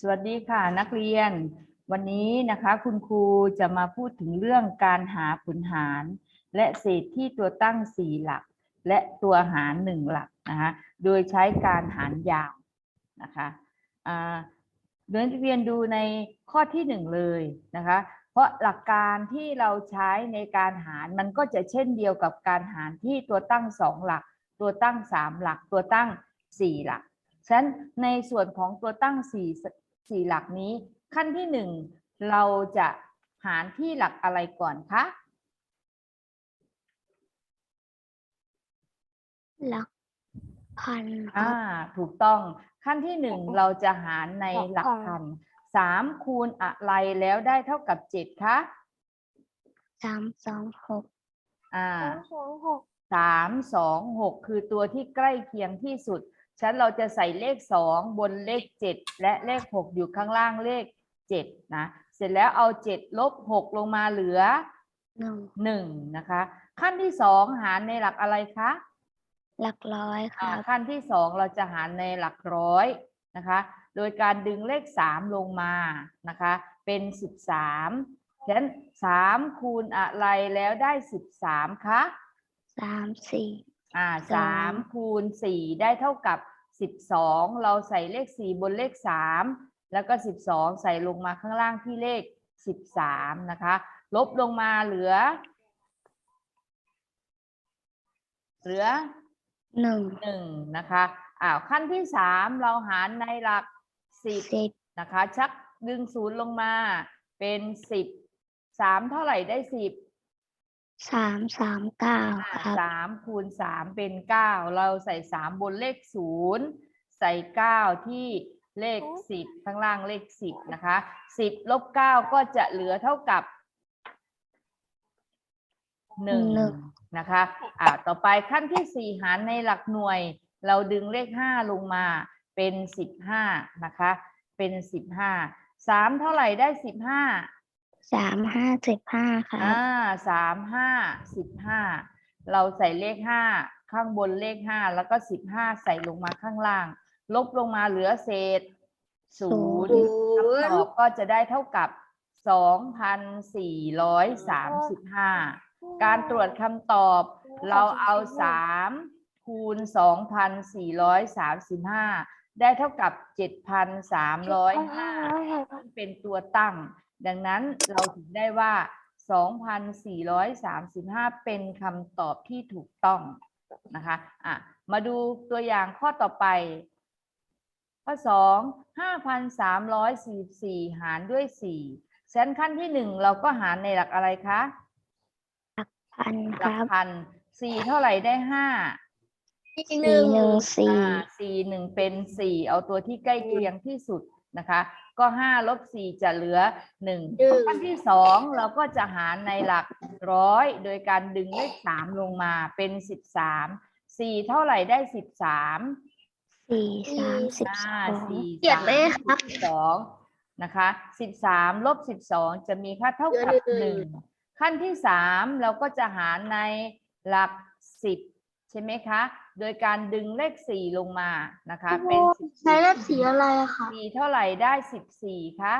สวัสดีค่ะนักเรียน วันนี้นะคะคุณครูจะมาพูดถึงเรื่องการหาผลหาร และเศษที่ตัวตั้ง 4 หลัก และตัวหาร 1 หลักนะคะโดยใช้การหารยาวนะคะเดี๋ยวนักเรียนดูในข้อที่ 1 เลยนะคะ เพราะหลักการที่เราใช้ในการหารมันก็จะเช่นเดียวกับการหารที่ตัวตั้ง 2 หลัก ตัวตั้ง 3 หลัก ตัวตั้ง 4 หลักฉะนั้นในส่วนของตัวตั้งสี่ สี่หลักนี้ ขั้นที่หนึ่งเราจะหารที่หลักอะไรก่อนคะหลักพันคอ่ารับถูกต้องขั้นที่หนึ่งเราจะหารในหลักพันสามคูณอะไรแล้วได้เท่ากับเจ็ดคะสามสองหกอ่าสองหกสามสองหกคือตัวที่ใกล้เคียงที่สุด ฉะนั้นเราจะใส่เลขสองบนเลขเจ็ดและเลขหกอยู่ข้างล่างเลขเจ็ดนะ เสร็จแล้วเอาเจ็ดลบหกลงมาเหลือหนึ่งหนึ่งนะคะ ขั้นที่สองหารในหลักอะไรคะ หลักร้อยคอ่ารับขั้นที่สองเราจะหารในหลักร้อยนะคะ โดยการดึงเลขสามลงมานะคะ เป็นสิบสามฉะนั้นสามคูณอะไรแล้วได้สิบสามคะสามสี่ อ่าสสอางมคูณสี่ได้เท่ากับสิบสองเราใส่เลขสี่บนเลขสามแล้วก็สิบสองใส่ลงมาข้างล่างที่เลขสิบสามนะคะ ลบลงมาเหลือ เหลือหนึ่งหนึ่งนะคะอ้าวขั้นที่สามเราหารในหลักสิบสิบนะคะ ชักดึงศูนย์ลงมาเป็นสิบสามเท่าไหร่ได้สิบ สามสามเก้าครับสามคูณสามเป็นเก้าเราใส่สามบนเลขศูนย์ใส่เก้าที่เลขสิบข้างล่างเลขสิบนะคะสิบลบเก้าก็จะเหลือเท่ากับหนึ่งนะคะอ่าต่อไปขั้นที่สี่หารในหลักหน่วย เราดึงเลขห้าลงมาเป็นสิบห้านะคะ เป็นสิบห้าสามเท่าไหร่ได้สิบห้า สามห้าสิบห้าครับอ่าสามห้าสิบห้าเราใส่เลขห้าข้างบนเลขห้าแล้วก็สิบห้าใส่ลงมาข้างล่าง ลบลงมาเหลือเศษศูนย์คำตอบก็จะได้เท่ากับสองพันสี่ร้อยสามสิบห้าการตรวจคำตอบเราเอาสามคูณสองพันสี่ร้อยสามสิบห้าได้เท่ากับเจ็ดพันสามร้อยห้าที่เป็นตัวตั้ง ดังนั้นเราถึงได้ว่า 2,435 เป็นคำตอบที่ถูกต้องนะคะอะมาดูตัวอย่างข้อต่อไป ข้อ 2 5,344 หารด้วย 4 ชั้นขั้นที่ 1 เราก็หารในหลักอะไรคะพันหคลักรับพัน4เท่าไหร่ได้5สี่หนึ่งสี่อ่าสี่หนึ่งเป็นสี่เอาตัวที่ใกล้เคียงที่สุด นะคะ ก็ห้าลบสี่จะเหลือหนึ่งขั้นที่สองเราก็จะหารในหลักร้อย โดยการดึงเลขสามลงมาเป็นสิบสามสี่เท่าไหร่ได้สิบสามสี่สามสิบอ่าสองสี่เจ็ดสามไหมครับสิบสองนะคะสิบสามลบสิบสองจะมีค่าเท่ากับหนึ่งขั้นที่สามเราก็จะหารในหลักสิบใช่ไหมคะ โดยการดึงเลขสี่ลงมานะคะ เป็นสิบใช้เลขสีอะไรอะคะสี่เท่าไหร่ได้สิบสี่คะ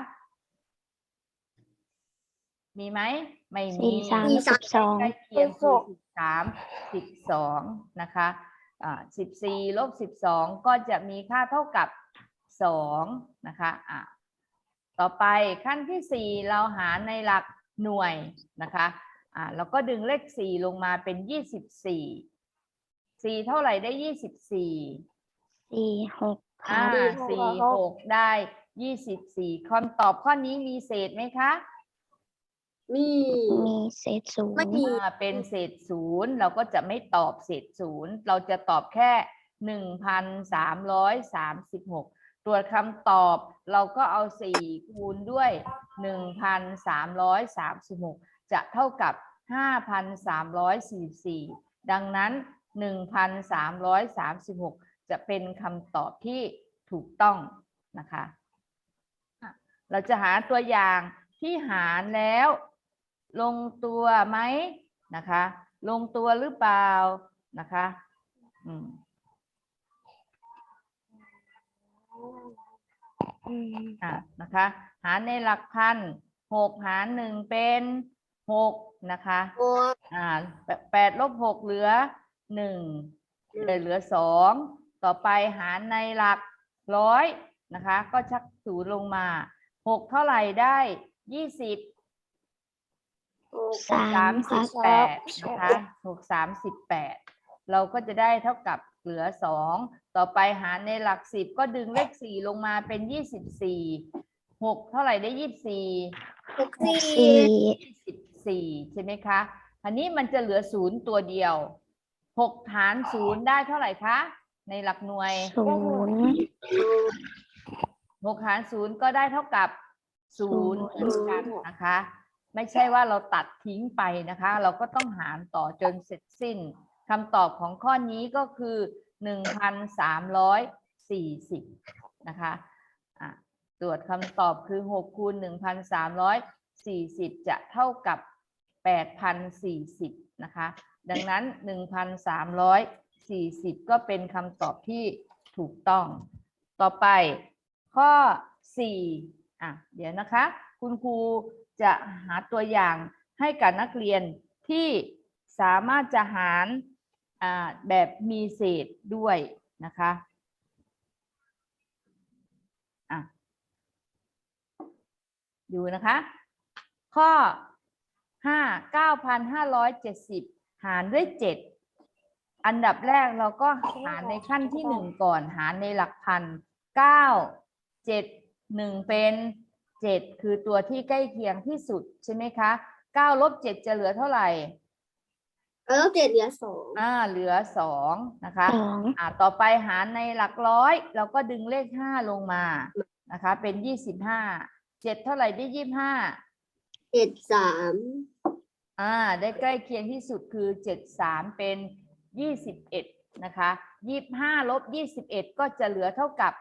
มีไหมไม่มีสี่สามสิบสองใกล้เคียงคือสิบสามสิบสองนะคะอ่าสิบสี่ลบสิบสองก็จะมีค่าเท่ากับสองนะคะอะต่อไปขั้นที่สี่เราหารในหลักหน่วยนะคะอ่าแล้วก็ดึงเลขสี่ลงมาเป็นยี่สิบสี่ สี่เท่าไหร่ได้ยี่สิบสี่สี่หกคอ่ารับสี่หกได้ยี่สิบสี่คำตอบข้อนี้มีเศษไหมคะ มีมีเศษศูนไม่ย์มีอ่าเป็นเศษศูนย์เราก็จะไม่ตอบเศษศูนย์เราจะตอบแค่หนึ่งพันสามร้อยสามสิบหกตรวจคำตอบเราก็เอาสี่คูณด้วยหนึ่งพันสามร้อยสามสิบหกจะเท่ากับห้าพันสามร้อยสี่สี่ดังนั้น หนึ่งพันสามร้อยสามสิบหกจะเป็นคำตอบที่ถูกต้องนะคะอะเราจะหาตัวอย่างที่หารแล้ว ลงตัวไหมนะคะ ลงตัวหรือเปล่านะคะอืมอืมอะนะคะ หารในหลักพันหกหารหนึ่งเป็นหกนะคะโอ้อ่าแปแปดลบหกเหลือ หนึ่งเหลือเหลือสองต่อไปหารในหลักร้อยนะคะ ก็ชักศูนย์ลงมาหกเท่าไหร่ได้ยี่สิบสามสามคสิรับบแปดนะคะหกสามสิบแปดเราก็จะได้เท่ากับเหลือสองต่อไปหารในหลักสิบก็ดึงเลขสี่ลงมาเป็นยี่สิบสี่หกเท่าไหร่ได้ยี่สิบสี่หกสี่สี่ยี่สิบสี่ใช่ไหมคะอันนี้มันจะเหลือศูนย์ตัวเดียว หกหารศูนย์ได้เท่าไหร่คะ ในหลักหน่วยศูนย์หกหารศูนย์ก็ได้เท่ากับศูนย์ศูนย์เหมือนกันนะคะ ไม่ใช่ว่าเราตัดทิ้งไปนะคะ เราก็ต้องหารต่อจนเสร็จสิ้นคำตอบของข้อนี้ก็คือหนึ่งพันสามร้อยสี่สิบนะคะอะตรวจคำตอบคือหกคูณหนึ่งพันสามร้อยสี่สิบจะเท่ากับแปดพันสี่สิบนะคะ ดังนั้นหนึ่งพันสามร้อยสี่สิบก็เป็นคำตอบที่ถูกต้อง ต่อไปข้อ 4 อะ เดี๋ยวนะคะ คุณครูจะหาตัวอย่างให้กับนักเรียนที่สามารถจะหารอ่าแบบมีเศษด้วยนะคะอะดูนะคะ ข้อ 5 9,570 หารด้วย7อันดับแรกเราก็หารในขั้นที่1ก่อน หารในหลักพันเก้าเจ็ดหนึ่งเป็นเจ็ดคือตัวที่ใกล้เคียงที่สุดใช่ไหมคะเก้าลบเจ็ดจะเหลือเท่าไหร่เออเจ็ดเหลือสองอ่าเหลือสองนะคะสองอ่าต่อไปหารในหลักร้อย เราก็ดึงเลขห้าลงมานะคะ เป็นยี่สิบห้าเจ็ดเท่าไหร่ได้ยี่สิบห้าเจ็ดสาม อ่าได้ใกล้เคียงที่สุดคือ 73 เป็น 21 นะคะ 25ลบ21 ก็จะเหลือเท่ากับ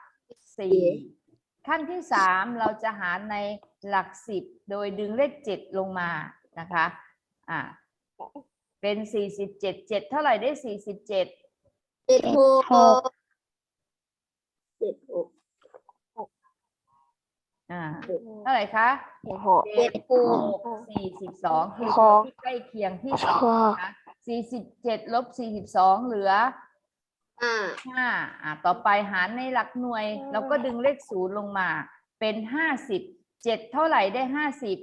4 ขั้นที่ 3 เราจะหารในหลัก 10 โดยดึงเลข 7 ลงมานะคะอ่าเป็น 47 7 เท่าไหร่ได้ 47 7 6 7 6 อ่าเท่าไหร่คะหกเจ็ดหกหกสี่สิบสองคือหตัวกที่ใกล้เคียงที่สุดหกนะคะสี่สิบเจ็ดลบสี่สิบสองเหลืออ่าห้าอ่าต่อไปหารในหลักหน่วย เราก็ดึงเลขศูนย์ลงมา เป็นห้าสิบเจ็ดเท่าไหร่ได้ห้าสิบ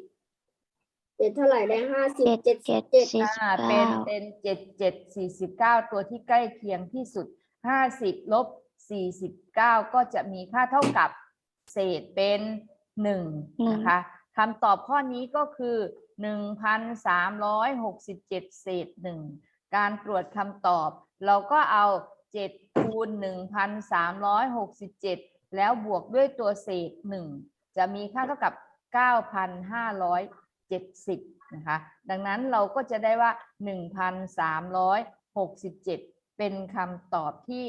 เจ็ดเท่าไหร่ได้ห้าสิบเจ็ดเจ็ดเจ็ดเจ็ดสี่สิบอ่าเป็เก้านเป็นเจ็ดเจ็ดสี่สิบเก้าตัวที่ใกล้เคียงที่สุดห้าสิบลบสี่สิบเก้าก็จะมีค่าเท่ากับเศษเป็น หนึ่งนะคะคำตอบข้อนี้ก็คือหนึ่งพันสามร้อยหกสิบเจ็ดเศษหนึ่งการตรวจคำตอบ เราก็เอาเจ็ดคูณหนึ่งพันสามร้อยหกสิบเจ็ดแล้วบวกด้วยตัวเศษหนึ่งจะมีค่าเท่ากับเก้าพันห้าร้อยเจ็ดสิบนะคะดังนั้นเราก็จะได้ว่า1,367เป็นคำตอบที่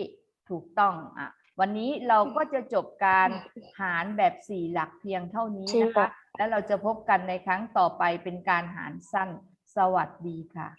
ถูกต้องอะ วันนี้เราก็จะจบการหารแบบสี่หลักเพียงเท่านี้นะคะ แล้วเราจะพบกันในครั้งต่อไปเป็นการหารสั้น สวัสดีค่ะ